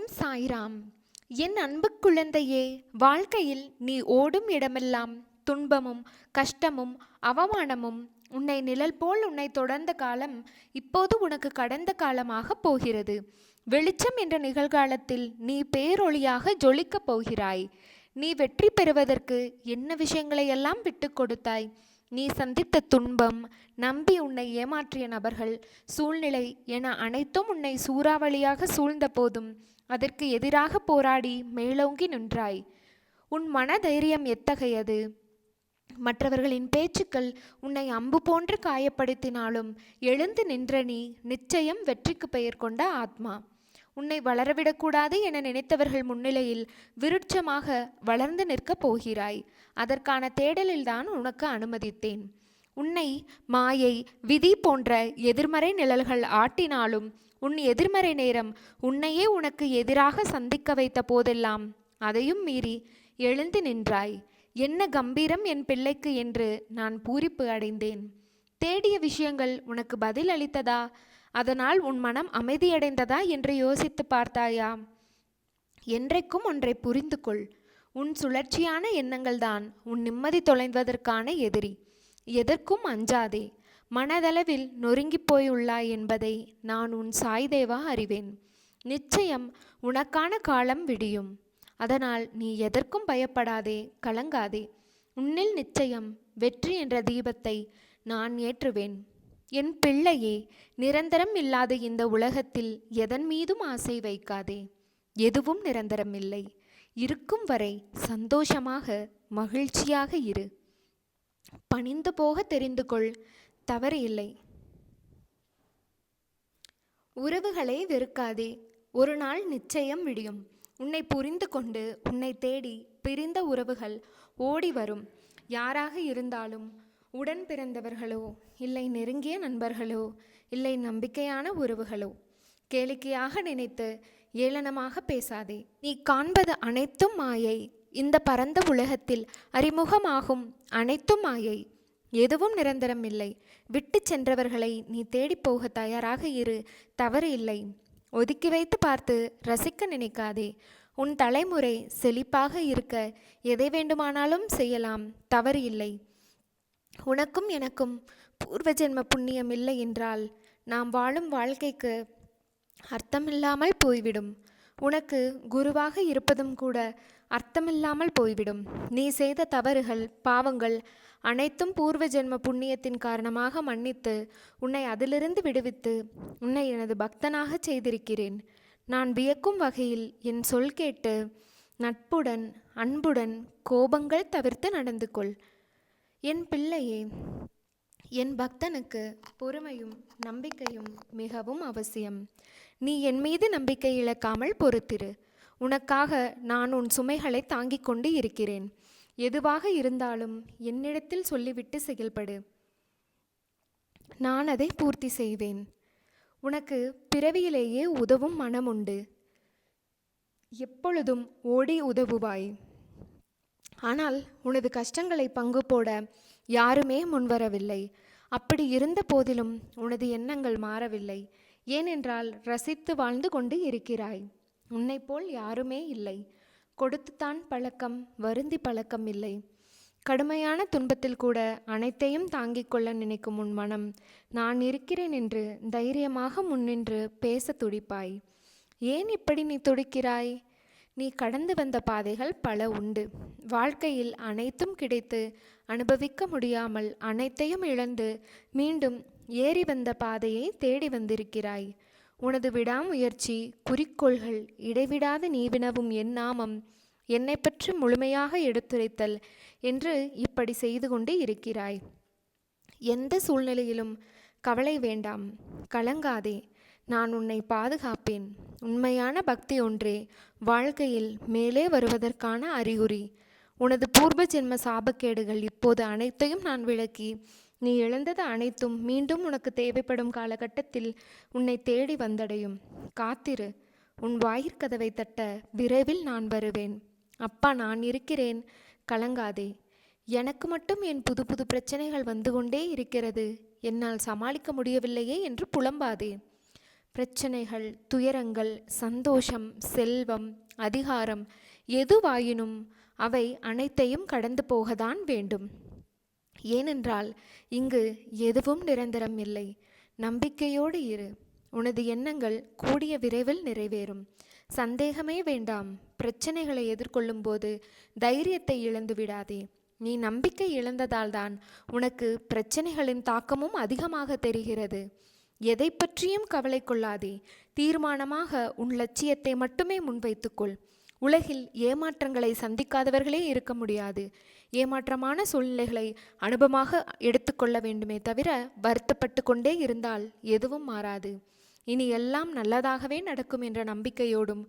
ஓம் சாய்ராம். என் அன்பு குழந்தையே வாழ்க்கையில் நீ ஓடும் இடமெல்லாம் துன்பமும் கஷ்டமும் அவமானமும் உன்னை நிழல் போல் உன்னை தொடர்ந்த காலம் இப்போது உனக்கு கடந்த காலமாக போகிறது. வெளிச்சம் என்ற நிகழ்காலத்தில் நீ பேரொளியாக ஜொலிக்கப் போகிறாய். நீ வெற்றி பெறுவதற்கு என்ன விஷயங்களை எல்லாம் விட்டு கொடுத்தாய்? நீ சந்தித்த துன்பம் நம்பி உன்னை ஏமாற்றிய நபர்கள் சூழ்நிலை என அனைத்தும் உன்னை சூறாவளியாக சூழ்ந்த போதும் அதற்கு எதிராக போராடி மேலோங்கி நின்றாய். உன் மனதைரியம் எத்தகையது? மற்றவர்களின் பேச்சுக்கள் உன்னை அம்பு போன்று காயப்படுத்தினாலும் எழுந்து நின்ற நீ நிச்சயம் வெற்றிக்கு பெயர் கொண்ட ஆத்மா. உன்னை வளரவிடக்கூடாது என நினைத்தவர்கள் முன்னிலையில் விருட்சமாக வளர்ந்து நிற்கப் போகிறாய். அதற்கான தேடலில்தான் உனக்கு அனுமதித்தேன். உன்னை மாயை விதி போன்ற எதிர்மறை நிழல்கள் ஆட்டினாலும் உன் எதிர்மறை நேரம் உன்னையே உனக்கு எதிராக சந்திக்க வைத்த போதெல்லாம் அதையும் மீறி எழுந்து நின்றாய். என்ன கம்பீரம் என் பிள்ளைக்கு என்று நான் பூரிப்பு அடைந்தேன். தேடிய விஷயங்கள் உனக்கு பதில் அளித்ததா? அதனால் உன் மனம் அமைதியடைந்ததா என்று யோசித்து பார்த்தாயா? என்றைக்கும் ஒன்றை புரிந்து கொள் உன் சுழற்சியான எண்ணங்கள்தான் உன் நிம்மதி தொலைவதற்கான எதிரி. எதற்கும் அஞ்சாதே. மனதளவில் நொறுங்கிப் போயுள்ளாய் என்பதை நான் உன் சாய்தேவா அறிவேன். நிச்சயம் உனக்கான காலம் விடியும். அதனால் நீ எதற்கும் பயப்படாதே கலங்காதே. உன்னில் நிச்சயம் வெற்றி என்ற தீபத்தை நான் ஏற்றுவேன். என் பிள்ளையே நிரந்தரம் இல்லாத இந்த உலகத்தில் எதன் மீதும் ஆசை வைக்காதே. எதுவும் நிரந்தரம் இல்லை. இருக்கும் வரை சந்தோஷமாக மகிழ்ச்சியாக இரு. பணிந்து போக தெரிந்து கொள் தவறு இல்லை. உறவுகளை வெறுக்காதே. ஒரு நாள் நிச்சயம் விடியும். உன்னை புரிந்து கொண்டு உன்னை தேடி பிரிந்த உறவுகள் ஓடி வரும். யாராக இருந்தாலும் உடன் பிறந்தவர்களோ இல்லை நெருங்கிய நண்பர்களோ இல்லை நம்பிக்கையான உறவுகளோ கேளிக்கையாக நினைத்து ஏளனமாக பேசாதே. நீ காண்பது அனைத்தும் மாயை. இந்த பரந்த உலகத்தில் அறிமுகமாகும் அனைத்தும் மாயை. எதுவும் நிரந்தரம் இல்லை. விட்டு சென்றவர்களை நீ தேடிப் போக தயாராக இரு. தவறு இல்லை. ஒதுக்கி வைத்து பார்த்து ரசிக்க நினைக்காதே. உன் தலைமுறை செழிப்பாக இருக்க எதை வேண்டுமானாலும் செய்யலாம். தவறு இல்லை. உனக்கும் எனக்கும் பூர்வ ஜென்ம புண்ணியம் இல்லை என்றால் நாம் வாழும் வாழ்க்கைக்கு அர்த்தமில்லாமல் போய்விடும். உனக்கு குருவாக இருப்பதும் கூட அர்த்தமில்லாமல் போய்விடும். நீ செய்த தவறுகள் பாவங்கள் அனைத்தும் பூர்வ ஜென்ம புண்ணியத்தின் காரணமாக மன்னித்து உன்னை அதிலிருந்து விடுவித்து உன்னை எனது பக்தனாக செய்திருக்கிறேன். நான் வியக்கும் வகையில் என் சொல் கேட்டு நட்புடன் அன்புடன் கோபங்கள் தவிர்த்து நடந்து கொள். என் பிள்ளையே என் பக்தனுக்கு பொறுமையும் நம்பிக்கையும் மிகவும் அவசியம். நீ என் மீது நம்பிக்கை இழக்காமல் பொறுத்திரு. உனக்காக நான் உன் சுமைகளை தாங்கிக் கொண்டு இருக்கிறேன். எதுவாக இருந்தாலும் என்னிடத்தில் சொல்லிவிட்டு செயல்படு. நான் அதை பூர்த்தி செய்வேன். உனக்கு பிறவியிலேயே உதவும் மனம் உண்டு எப்பொழுதும் ஓடி உதவுவாய். ஆனால் உனது கஷ்டங்களை பங்கு போட யாருமே முன்வரவில்லை. அப்படி இருந்த போதிலும் உனது எண்ணங்கள் மாறவில்லை. ஏனென்றால் ரசித்து வாழ்ந்து கொண்டு இருக்கிறாய். உன்னை போல் யாருமே இல்லை. கொடுத்துத்தான் பழக்கம் வருந்தி பழக்கம் இல்லை. கடுமையான துன்பத்தில் கூட அனைத்தையும் தாங்கிக் கொள்ள நினைக்கும் உன் மனம் நான் இருக்கிறேன் என்று தைரியமாக முன்னின்று பேச துடிப்பாய். ஏன் இப்படி நீ துடிக்கிறாய்? நீ கடந்து வந்த பாதைகள் பல உண்டு. வாழ்க்கையில் அனைத்தும் கிடைத்து அனுபவிக்க முடியாமல் அனைத்தையும் இழந்து மீண்டும் ஏறி வந்த பாதையை தேடி வந்திருக்கிறாய். உனது விடாமுயற்சி குறிக்கோள்கள் இடைவிடாத நீ வினவும் என் நாமம் என்னை பற்றி முழுமையாக எடுத்துரைத்தல் என்று இப்படி செய்து கொண்டு இருக்கிறாய். எந்த சூழ்நிலையிலும் கவலை வேண்டாம் கலங்காதே. நான் உன்னை பாதுகாப்பேன். உண்மையான பக்தி ஒன்றே. வாழ்க்கையில் மேலே வருவதற்கான அறிகுறி. உனது பூர்வ ஜென்ம சாபக்கேடுகள் இப்போது அனைத்தையும் நான் விளக்கி நீ இழந்தது அனைத்தும் மீண்டும் உனக்கு தேவைப்படும் காலகட்டத்தில் உன்னை தேடி வந்தடையும். காத்திரு. உன் வாயிற்கதவை தட்ட விரைவில் நான் வருவேன். அப்பா நான் இருக்கிறேன். கலங்காதே. எனக்கு மட்டும் என் புது புது பிரச்சனைகள் வந்து கொண்டே இருக்கிறது. என்னால் சமாளிக்க முடியவில்லையே என்று புலம்பாதே. பிரச்சனைகள் துயரங்கள் சந்தோஷம் செல்வம் அதிகாரம் எதுவாயினும் அவை அனைத்தையும் கடந்து போகத்தான் வேண்டும். ஏனென்றால் இங்கு எதுவும் நிரந்தரம் இல்லை. நம்பிக்கையோடு இரு. உனது எண்ணங்கள் கூடிய விரைவில் நிறைவேறும். சந்தேகமே வேண்டாம். பிரச்சனைகளை எதிர்கொள்ளும் போது தைரியத்தை இழந்து விடாதே. நீ நம்பிக்கை இழந்ததால்தான் உனக்கு பிரச்சனைகளின் தாக்கமும் அதிகமாக தெரிகிறது. எதை பற்றியும் கவலை கொள்ளாதே. தீர்மானமாக உன் லட்சியத்தை மட்டுமே முன்வைத்துக்கொள். உலகில் ஏமாற்றங்களை சந்திக்காதவர்களே இருக்க முடியாது. ஏமாற்றமான சூழ்நிலைகளை அனுபவமாக எடுத்துக்கொள்ள வேண்டுமே தவிர வருத்தப்பட்டு கொண்டே இருந்தால் எதுவும் மாறாது. இனி எல்லாம் நல்லதாகவே நடக்கும் என்ற நம்பிக்கையோடும்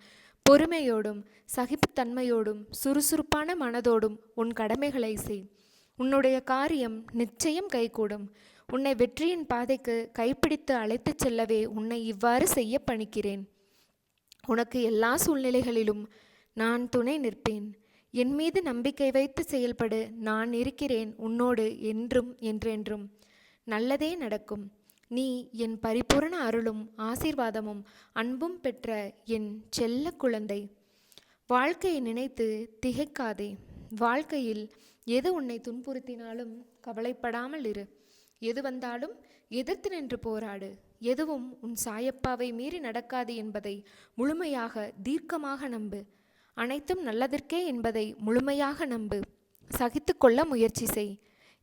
பொறுமையோடும் சகிப்புத்தன்மையோடும் சுறுசுறுப்பான மனதோடும் உன் கடமைகளை செய். உன்னுடைய காரியம் நிச்சயம் கைகூடும். உன்னை வெற்றியின் பாதைக்கு கைப்பிடித்து அழைத்துச் செல்லவே உன்னை இவ்வாறு செய்ய பணிக்கிறேன். உனக்கு எல்லா சூழ்நிலைகளிலும் நான் துணை நிற்பேன். என் மீது நம்பிக்கை வைத்து செயல்படு. நான் இருக்கிறேன் உன்னோடு என்றும் என்றென்றும். நல்லதே நடக்கும். நீ என் பரிபூரண அருளும் ஆசீர்வாதமும் அன்பும் பெற்ற என் செல்ல குழந்தை. வாழ்க்கையை நினைத்து திகைக்காதே. வாழ்க்கையில் எது உன்னை துன்புறுத்தினாலும் கவலைப்படாமல் இரு. எது வந்தாலும் எதிர்த்து நின்று போராடு. எதுவும் உன் சாயப்பாவை மீறி நடக்காது என்பதை முழுமையாக தீர்க்கமாக நம்பு. அனைத்தும் நல்லதற்கே என்பதை முழுமையாக நம்பு. சகித்து கொள்ள முயற்சி செய்.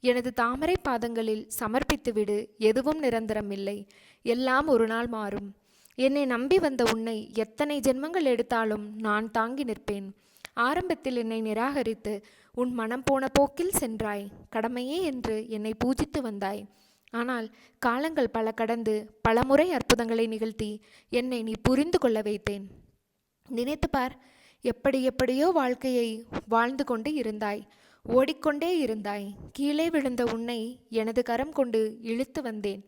எனது தாமரை பாதங்களில் சமர்ப்பித்துவிடு. எதுவும் நிரந்தரமில்லை. எல்லாம் ஒரு நாள் மாறும். என்னை நம்பி வந்த உன்னை எத்தனை ஜென்மங்கள் எடுத்தாலும் நான் தாங்கி நிற்பேன். ஆரம்பத்தில் என்னை நிராகரித்து உன் மனம் போன போக்கில் சென்றாய். கடமையே என்று என்னை பூஜித்து வந்தாய். ஆனால் காலங்கள் பல கடந்து பலமுறை அற்புதங்களை நிகழ்த்தி என்னை நீ புரிந்து கொள்ள வைத்தேன். நினைத்து பார் எப்படி எப்படியோ வாழ்க்கையை வாழ்ந்து கொண்டு இருந்தாய். ஓடிக்கொண்டே இருந்தாய். கீழே விழுந்த உன்னை எனது கரம் கொண்டு இழுத்து வந்தேன்.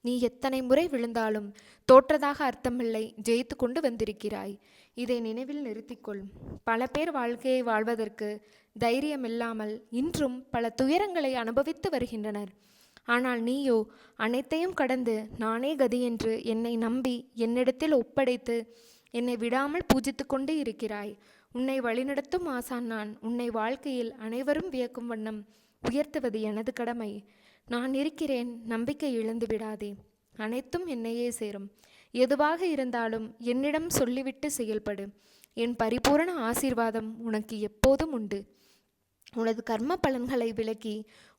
நீ எத்தனை முறை விழுந்தாலும் தோற்றதாக அர்த்தமில்லை. ஜெயித்து கொண்டு வந்திருக்கிறாய். இதை நினைவில் நிறுத்திக்கொள். பல பேர் வாழ்க்கையை வாழ்வதற்கு தைரியமில்லாமல் இன்றும் பல துயரங்களை அனுபவித்து வருகின்றனர். ஆனால் நீயோ அனைத்தையும் கடந்து நானே கதி என்று என்னை நம்பி என்னிடத்தில் ஒப்படைத்து என்னை விடாமல் பூஜித்து கொண்டு இருக்கிறாய். உன்னை வழிநடத்தும் ஆசான் நான். உன்னை வாழ்க்கையில் அனைவரும் வியக்கும் வண்ணம் உயர்த்துவது எனது கடமை. நான் இருக்கிறேன். நம்பிக்கை இழந்து விடாதே. அனைத்தும் என்னையே சேரும். எதுவாக இருந்தாலும் என்னிடம் சொல்லிவிட்டு செயல்படு. என் பரிபூரண ஆசீர்வாதம் உனக்கு எப்போதும் உண்டு. உனது கர்ம பலன்களை விலக்கி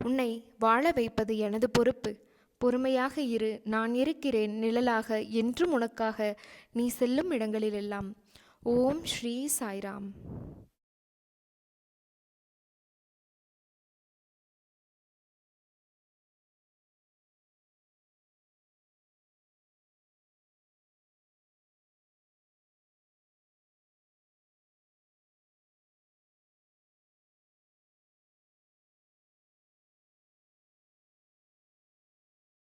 உன்னை வாழ வைப்பது எனது பொறுப்பு. பொறுமையாக இரு நான் இருக்கிறேன் நிழலாக என்றும் உனக்காக நீ செல்லும் இடங்களிலெல்லாம். ஓம் ஸ்ரீ சாய்ராம்.